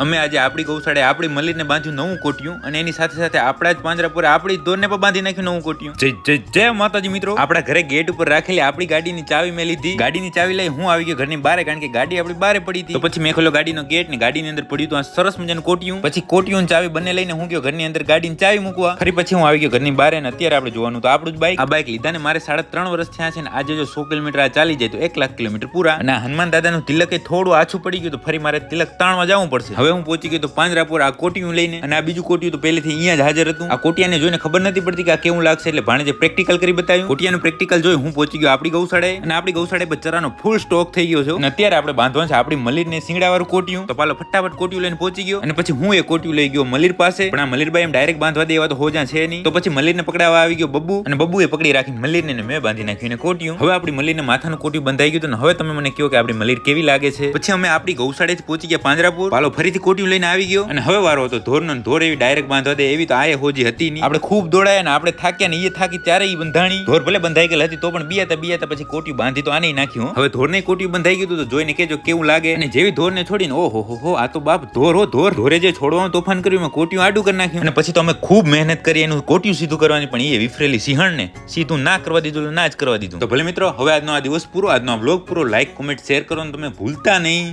અમે આજે આપણી ગૌશાળે આપણી મલીરને બાંધ્યું નવું કોટ્યું અને એની સાથે સાથે આપણા જ પાંજરા પર આપણી દોરને પણ બાંધી નાખ્યું નવું કોટ્યું. જય જય જય માતાજી મિત્રો. આપણા ઘરે ગેટ ઉપર રાખેલી આપણી ગાડીની ચાવી મેં લીધી. ગાડીની ચાવી લઈ હું આવી ગયો ઘરની બારે કારણ કે ગાડી આપણી બારે પડી હતી. તો પછી મેં ખોલ્યો ગાડીનો ગેટ ને ગાડીની અંદર પડ્યું હતું આ સરસ મજાનું કોટ્યું. પછી કોટ્યું ચાવી બંને લઈને હું ગયો ઘરની અંદર ગાડીની ચાવી મૂકવા. ફરી પછી હું આવી ગયો ઘરની બારે ને અત્યારે આપણે જોવાનું તો આપણું જ બાઈક આ બાઈક લીધા ને મારે સાડા ત્રણ વર્ષ થયા છે ને આજે જો સો કિલોમીટર આ ચાલી જાય તો એક લાખ કિલોમીટર પૂરા. અને હનુમાન દાદાનું તિલક એ થોડું આછું પડી ગયું તો ફરી મારે તિલક તાણવા જવું પડશે. હવે હું પહોંચી ગયો તો પાંજરાપુર આ કોટિયું લઈને અને આ બીજું કોટિયું તો પહેલેથી અહીંયા જ હાજર હતું. આ કોટિયાને જોઈને ખબર નથી પડતી કે આ કેવું લાગશે એટલે ભાણેજે પ્રેક્ટિકલ કરી બતાવ્યું. કોટિયાનું પ્રેક્ટિકલ જોઈ હું પહોંચી ગયો આપણી ગૌશાળાએ અને આપણી ગૌશાળાએ બચારાનો ફૂલ સ્ટોક થઈ ગયો છે અને અત્યારે આપણે બાંધવાનું છે આપણી મલિરને સિંગડાવાળું કોટિયું. તો પાલો ફટાફટ કોટિયું લઈને પહોંચી ગયો અને પછી હું એ કોટિયું લઈ ગયો મલીર પાસે. પણ આ મલિરભાઈ એમ ડાયરેક્ટ બાંધવા દેવા તો હોજા છે નહીં. તો પછી મલિરને પકડાવવા આવી ગયો બબ્બુ અને બબ્બુએ પકડી રાખી મલીરને મેં બાંધી નાખ્યું અને કોટિયું. હવે આપણી મલીરને માથાનું કોટિયું બંધાઈ ગયું તો હવે તમે મને કહો કે આપણી મલીર કેવી લાગે છે? પછી અમે આપણી ગૌશાળાથી પહોંચી ગયા પાંજરાપુર પાલો ફરીથી કોટિયું લઈને આવી ગયો. અને હવે વારો હતો ધોરનો ને ધોર એવી ડાયરેક્ટ બાંધવા દે એવી તો આયે હોજી હતી નહીં. આપણે ખૂબ દોડાયા ને આપણે થાક્યા ને એ થાકી ત્યારે એ બંધાણી. ધોર ભલે બંધાઈ ગયેલ હતી તો પણ બિયાતા બીયા પછી કોટિયું બાંધી તો આને નાખ્યું. હવે ધોરને કોટિયું બંધાઈ ગયું તો જોઈને કેજો કેવું લાગે. અને જેવી ધોરને છોડીને ઓહો હો હો આ તો બાપ ધોર હો ધોર ધોરે જે છોડવાનું તોફાન કર્યું મેં કોટિયું આડું કરી નાખ્યું. અને પછી તો અમે ખૂબ મહેનત કરી એનું કોટિયું સીધું કરવાની પણ એ વિફરેલી સિંહણને સીધું ના કરવા દીધું ના જ કરવા દીધું. તો ભલે મિત્રો હવે આજનો આ દિવસ પૂરો આજનો આ વ્લોગ પૂરો. લાઈક કોમેન્ટ શેર કરવાનું તમે ભૂલતા નહીં.